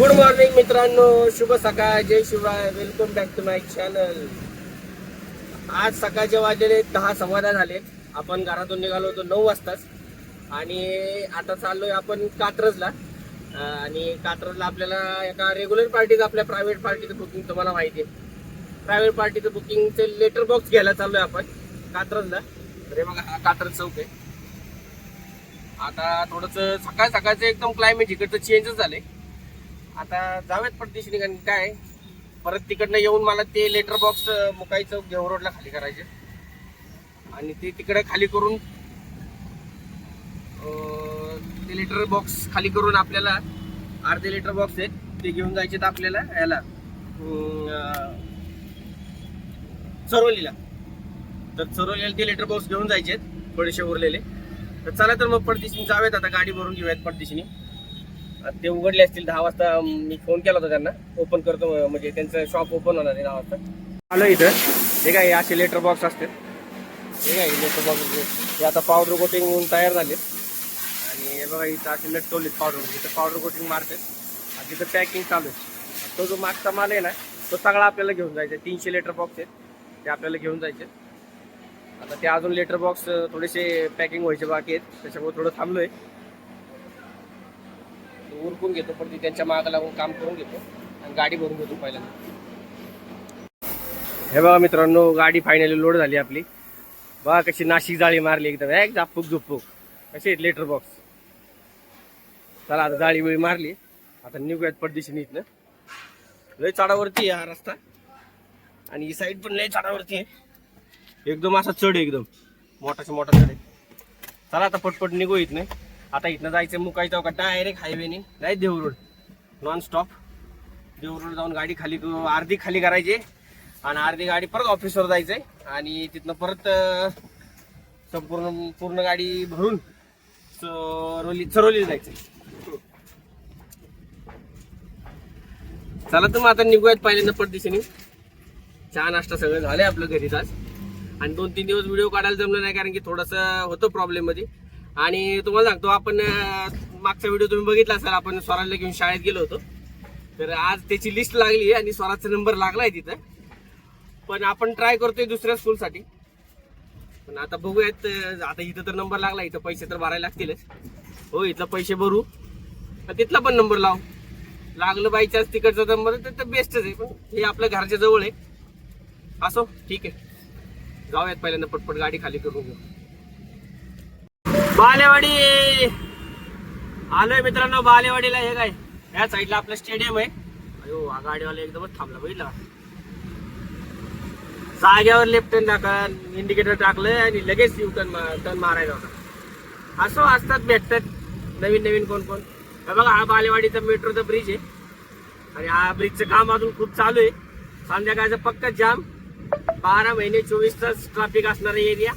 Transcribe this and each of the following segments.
Good morning मित्रांनो. शुभ सकाळ. जय शिवाय welcome back to my channel आज सकाळचे वाजलेले दहा सव्वादा झाले. आपण घरातून निघालो होतो नऊ वाजताच. आणि आता चाललोय आपण कात्रजला. आणि कात्रजला आपल्याला एका रेग्युलर पार्टीचं आपल्या प्रायव्हेट पार्टीचं बुकिंग तुम्हाला माहिती आहे. प्रायव्हेट पार्टीचं बुकिंगचे लेटर बॉक्स घ्यायला चाललोय आपण कात्रजला. अरे बघा हा कात्रज चौक आहे. आता थोडंसं सकाळ सकाळचं एकदम क्लायमेट इकडचं चेंजच झालंय. आता जाऊयात परदेशी कारण काय परत तिकडनं येऊन मला ते लेटर बॉक्स मुकायचं घेऊ रोडला खाली करायचे. आणि ते तिकडे खाली करून ते लिटर बॉक्स खाली करून आपल्याला अर्धे लिटर बॉक्स आहेत ते घेऊन जायचे आपल्याला याला अं, चरोलीला. तर चरोलीला ते लेटर बॉक्स घेऊन जायचे आहेत थोडेसे उरलेले. तर चला तर मग पडदिशीने जाऊयात आता गाडी भरून घेऊयात परदेशीने ते उघडले असतील दहा वाजता. मी फोन केला होता त्यांना. ओपन करतो म्हणजे त्यांचं शॉप ओपन होणार आहे दहा वाजता. आलं इथं. हे काय असे लेटर बॉक्स असतात. हे काय लेटर बॉक्स हे आता पावडर कोटिंग होऊन तयार झाले. आणि हे बघा इथं असे लटकवलेत पावडर इथं पावडर कोटिंग मारते आणि तिथं पॅकिंग चालू आहे. तो जो मागचा माल आहे ना तो सगळा आपल्याला घेऊन जायचा आहे. तीनशे लेटर बॉक्स आहेत. ते आपल्याला घेऊन जायचे आता ते अजून लेटर बॉक्स थोडेसे पॅकिंग व्हायचे बाकी आहेत. त्याच्यामुळे थोडं थांबलोय. उरकून घेतो पण ती त्यांच्या माग लागून काम करून घेतो आणि गाडी भरून घेतो पहिल्यांदा. हे बघा मित्रांनो गाडी फायनली लोड झाली आपली. बघा कशी नाशिक जाळी मारली एकदम. एक झापूक झुपूक. कशी लेटर बॉक्स चला आता जाळी बिळी मारली. आता निघूयात पडदिशी इथनं. लय चाडावरती आहे हा रस्ता. आणि ही साईड पण लय चाडावरती आहे. एकदम असा चढ आहे एकदम. मोठाच्या मोठा चढ आहे. चला आता पटपट निघू इथनं. आता इथनं जायचं मुकाई चौकात. डायरेक्ट हायवेने नाही Dev road non stop Dev road जाऊन गाडी खाली अर्धी खाली करायची. आणि अर्धी गाडी परत ऑफिसवर जायचंय. आणि तिथनं परत संपूर्ण पूर्ण गाडी भरून चरोली चरोली जायचंय. चला तर मग आता निघूयात पहिल्यांदा पडदिशीने चहा नाश्ता सगळं झालंय आपलं घरीच आज. आणि दोन तीन दिवस व्हिडिओ काढायला जमलं नाही कारण की थोडंसं होतं प्रॉब्लेममध्ये. आणि तुम्हाला सांगतो आपण मागचा व्हिडिओ तुम्ही बघितला असाल आपण स्वराजला घेऊन शाळेत गेलो होतो. तर आज त्याची लिस्ट लागली आणि स्वराजचा नंबर लागला आहे तिथं. पण आपण ट्राय करतोय दुसऱ्या स्कूलसाठी पण आता बघूयात आता इथं तर नंबर लागला इथं पैसे तर भरायला लागतीलच. हो इथलं पैसे भरू. तिथला पण नंबर लाव. लागलं बाय चान्स तिकडचा नंबर तर बेस्टच आहे पण हे आपल्या घराच्या जवळ आहे. असो ठीक आहे. जाऊयात पहिल्यांदा पटपट गाडी खाली करून घेऊ. बालेवाडी. आलोय मित्रांनो बालेवाडीला हे काय? या साईडला आपलं स्टेडियम आहे. अयो हा गाडीवाला एकदमच थांबला बघितला. जाग्यावर लेफ्ट टर्न टाकन इंडिकेटर टाकलं आणि लगेच यू टर्न टर्न मारायला होता. असो असतात भेटतात. नवीन नवीन कोण कोण. बघा हा बालेवाडीचा मेट्रोचा ब्रिज आहे. आणि हा ब्रिजचं काम अजून खूप चालू आहे. संध्याकाळचं पक्का जाम बारा महिने चोवीस तास ट्रॅफिक असणारा एरिया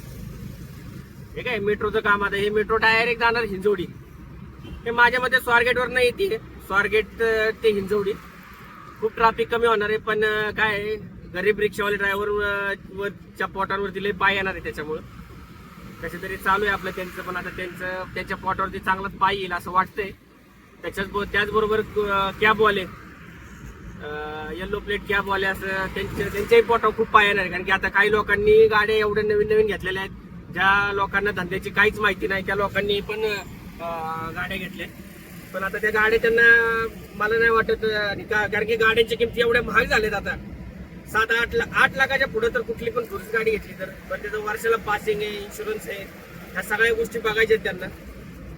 हे काय मेट्रोचं काम आता हे मेट्रो डायरेक्ट जाणार हिंजवडी. हे माझ्या मते स्वारगेटवर नाही येते. स्वारगेट ते हिंजवडी. खूप ट्रॅफिक कमी होणार आहे पण काय गरीब रिक्षावाले ड्रायव्हर वरच्या पोटांवरती लई पाय येणार आहे त्याच्यामुळं. कसे तरी चालू आहे आपलं त्यांचं पण आता त्यांचं त्यांच्या पोटावरती चांगलाच पाय येईल असं वाटतंय. त्याच्याच त्याचबरोबर कॅबवाले येल्लो प्लेट कॅबवाले असं त्यांच्या त्यांच्याही पोटावर खूप पाय येणार आहे कारण की आता काही लोकांनी गाड्या एवढ्या नवीन नवीन घेतलेल्या आहेत. ज्या लोकांना धंद्याची काहीच माहिती नाही त्या लोकांनी पण गाड्या घेतल्या. पण आता त्या गाड्या त्यांना मला नाही वाटत आणि कारण की गाड्यांच्या किमती एवढ्या महाग झाल्यात आता. सात आठ ला- आठ लाखाच्या पुढे तर कुठली पण टुरिस्ट गाडी घेतली तर पण त्याचं वर्षाला पासिंग आहे इन्शुरन्स आहे ह्या सगळ्या गोष्टी बघायच्या आहेत त्यांना.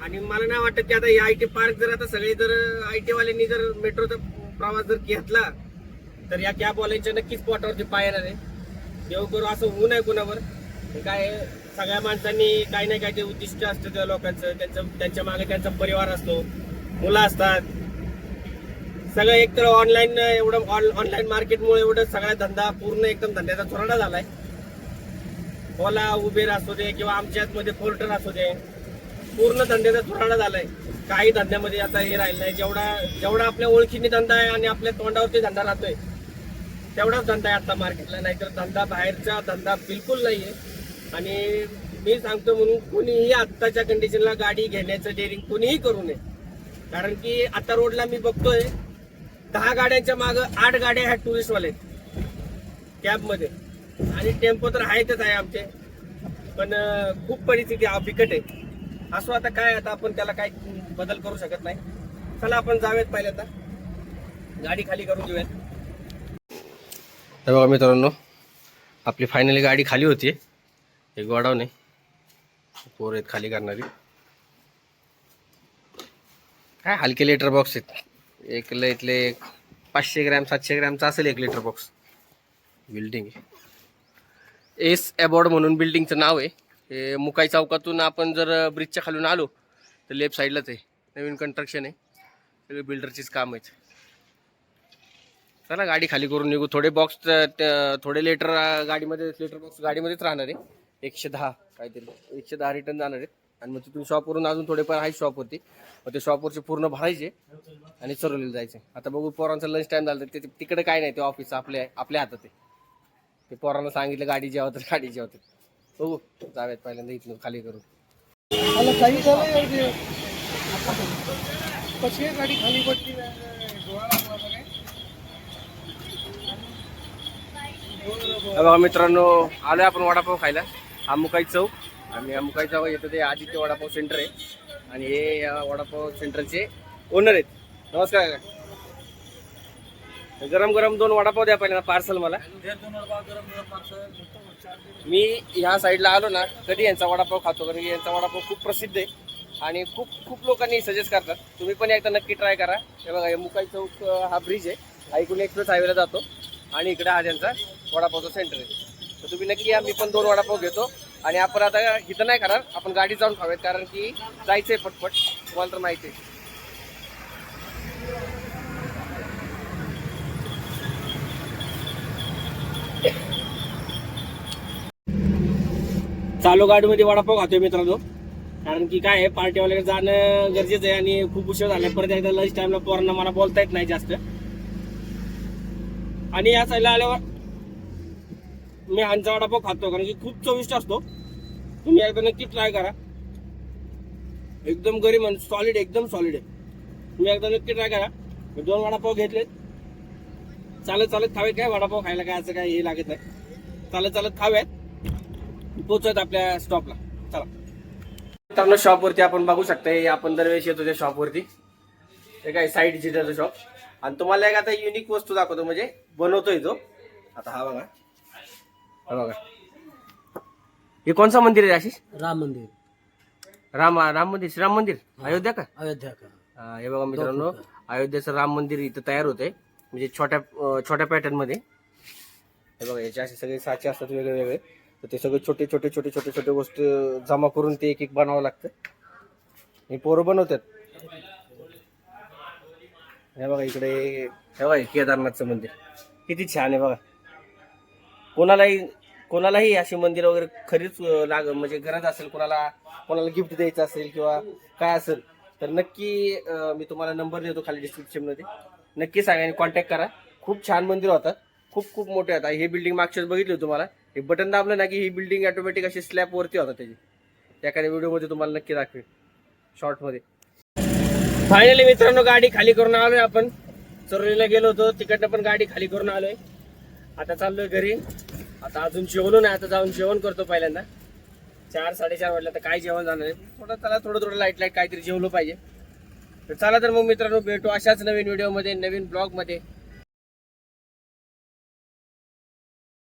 आणि मला नाही वाटत की आता आय टी पार्क जर आता सगळे जर आय टी वाल्यांनी जर मेट्रोचा प्रवास जर घेतला तर या कॅबवाल्यांच्या नक्कीच पोटावरती पाय येणार आहे. देव करू असं होऊ नये कुणावर. काय सगळ्या माणसांनी काही ना काही ते उद्दिष्ट असतं त्या लोकांचं त्यांचं त्यांच्या मागे त्यांचा परिवार असतो मुलं असतात. सगळं एकतर ऑनलाईन एवढं ऑनलाईन मार्केटमुळे एवढं सगळा धंदा पूर्ण एकदम धंद्याचा चोराडा झालाय. ओला उबेर असू दे किंवा आमच्या आतमध्ये पोर्टर असू दे पूर्ण धंद्याचा चोराडा झालाय. काही धंद्यामध्ये आता हे राहिलं नाही. जेवढा जेवढा आपल्या ओळखीने धंदा आहे आणि आपल्या तोंडावरती धंदा राहतोय तेवढाच धंदा आहे आता मार्केटला नाहीतर धंदा बाहेरचा धंदा बिलकुल नाहीये. आणि मी सांगतो म्हणून कोणीही आत्ताच्या कंडिशनला गाडी घेण्याचं डेअरिंग कोणीही करू नये. कारण की आता रोडला मी बघतोय दहा गाड्यांच्या मागं आठ गाड्या ह्या टुरिस्टवाले कॅबमध्ये आणि टेम्पो तर आहेतच आहे आमचे. पण खूप परिस्थिती बिकट आहे. असो आता काय आता आपण त्याला काय बदल करू शकत नाही. चला आपण जाऊयात आता. गाडी खाली करून घेऊयात. तर बघा मित्रांनो आपली फायनली गाडी खाली होती. एक गोडाऊन आहे. पोर आहेत खाली करणारी. काय हलके लिटर बॉक्स आहेत. एक ल- इथले एक पाचशे ग्रॅम सातशे ग्रॅमचा असेल एक लिटर बॉक्स बिल्डिंग आहे. एस अबॉर्ड म्हणून बिल्डिंगचं नाव आहे. हे मुकाई चौकातून आपण जर ब्रिजच्या खालून आलो तर लेफ्ट साईडलाच आहे. नवीन कन्स्ट्रक्शन आहे. सगळे बिल्डरचीच काम आहेत. चला गाडी खाली करून निघू. थोडे बॉक्स थोडे लेटर गाडीमध्ये लेटर बॉक्स गाडीमध्येच राहणार आहे. एकशे दहा काहीतरी. एकशे दहा रिटर्न जाणार आहेत. आणि मग तिथून शॉपवरून अजून थोडेफार आहे शॉपवरती मग ते शॉपवरचे पूर्ण भरायचे आणि चरवलेले जायचे. आता बघू पोरांचा लंच टाइम झाला ते तिकडे काय नाही ते ऑफिस आपल्या आपल्या हातात आहे. ते पोरांना सांगितलं गाडी जेव्हा तर गाडी जेवतात बघू जाऊयात पहिल्यांदा इथून खाली ते. आहे गाडी खाली पडली मित्रांनो आलोय आपण वडापाव खायला. अमुकाई चौक. आणि अमुकाई चौक येतं ते आदित्य वडापाव सेंटर आहे. आणि हे या वडापाव सेंटरचे ओनर आहेत. नमस्कार काका. गरम गरम दोन वडापाव द्या पहिल्यांदा पार्सल मला. मी ह्या साईडला आलो ना कधी यांचा वडापाव खातो? कारण की यांचा वडापाव खूप प्रसिद्ध आहे. आणि खूप खूप लोकांनी सजेस्ट करतात. तुम्ही पण एकदा नक्की ट्राय करा. हे बघा हे मुकाई चौक हा ब्रिज आहे. ऐकून एक्सप्रेस हायवेला जातो. आणि इकडे हा त्यांचा वडापावचा सेंटर आहे. तर तुम्ही नक्की या. मी पण दोन वडापाव घेतो. आणि आपण आता इथं नाही करणार आपण गाडी जाऊन खावेत कारण की जायचंय पटपट. तुम्हाला तर माहिती आहे. चालू गाडीमध्ये वडापाव खातोय मित्रांनो. कारण की काय आहे पार्टीवाल्याकडे जाणं गरजेचं आहे आणि खूप उशीर झाला परत एकदा लंच टाइमला पोरांना मला बोलता येत नाही जास्त. आणि या साईडला आल्यावर मी हांचा वडापाव खातो कारण की खूप चविष्ट असतो. तुम्ही एकदा नक्की ट्राय करा. एकदम गरीब म्हणजे सॉलिड एकदम सॉलिड आहे. तुम्ही एकदा नक्की ट्राय करा. मी दोन वडापाव घेतलेत चालत चालत खावे काय? वडापाव खायला काय असं काय हे लागत नाही. चालत चालत खाव्यात पोचत आपल्या स्टॉपला चला. मित्रांनो शॉपवरती आपण बघू शकता आपण दरवेळेस येतो त्या शॉपवरती ते काय? साईड जिटाचं शॉप आणि तुम्हाला एक आता युनिक वस्तू दाखवतो म्हणजे बनवतोय तो. आता हा बघा. बघा. हे कोणचं मंदिर आहे आशिष? राम मंदिर. राम राम मंदिर श्रीराम मंदिर? अयोध्या का? अयोध्या का? हा, हे बघा मित्रांनो अयोध्येचं राम मंदिर इथं तयार होतंय. म्हणजे छोट्या अं, छोट्या पॅटर्नमध्ये. हे बघा याचे असे सगळे साचे असतात वेगळे वेगळे तर ते सगळे छोटे छोटे छोटे छोटे छोटे गोष्ट जमा करून ते एक एक बनावं लागतं. हे पोरं बनवतात. हे बघा इकडे हे बघा हे केदारनाथचं मंदिर. किती छान आहे बघा. कोणालाही कोणालाही अशी मंदिरं वगैरे खरीच लाग म्हणजे गरज असेल कोणाला कोणाला गिफ्ट द्यायचं असेल किंवा काय असेल तर नक्की अं, मी तुम्हाला नंबर देतो खाली डिस्क्रिप्शनमध्ये नक्की सांगा आणि कॉन्टॅक्ट करा. खूप छान मंदिर होतात खूप खूप मोठे होतात हे बिल्डिंग मागच्याच बघितली होती तुम्हाला. हे बटन दाबलं ना की ही बिल्डिंग ऑटोमॅटिक अशी स्लॅब वरती होतात त्याची. एखाद्या व्हिडिओमध्ये तुम्हाला नक्की दाखवेल. शॉर्टमध्ये फायनली मित्रांनो गाडी खाली करून आलोय आपण. चरोलीला गेलो होतो. तिकडनं पण गाडी खाली करून आलोय. आता चाललोय घरी. आता अजून जेवलो नाही आता जाऊन जेवण करतो पहिल्यांदा. चार साडेचार वाजले तर काय जेवण जाणार आहे? थोडं चला थोडं थोडं लाइट लाइट काहीतरी जेवलो पाहिजे. तर चला तर मग मित्रांनो भेटू अशाच नवीन व्हिडिओमध्ये नवीन ब्लॉगमध्ये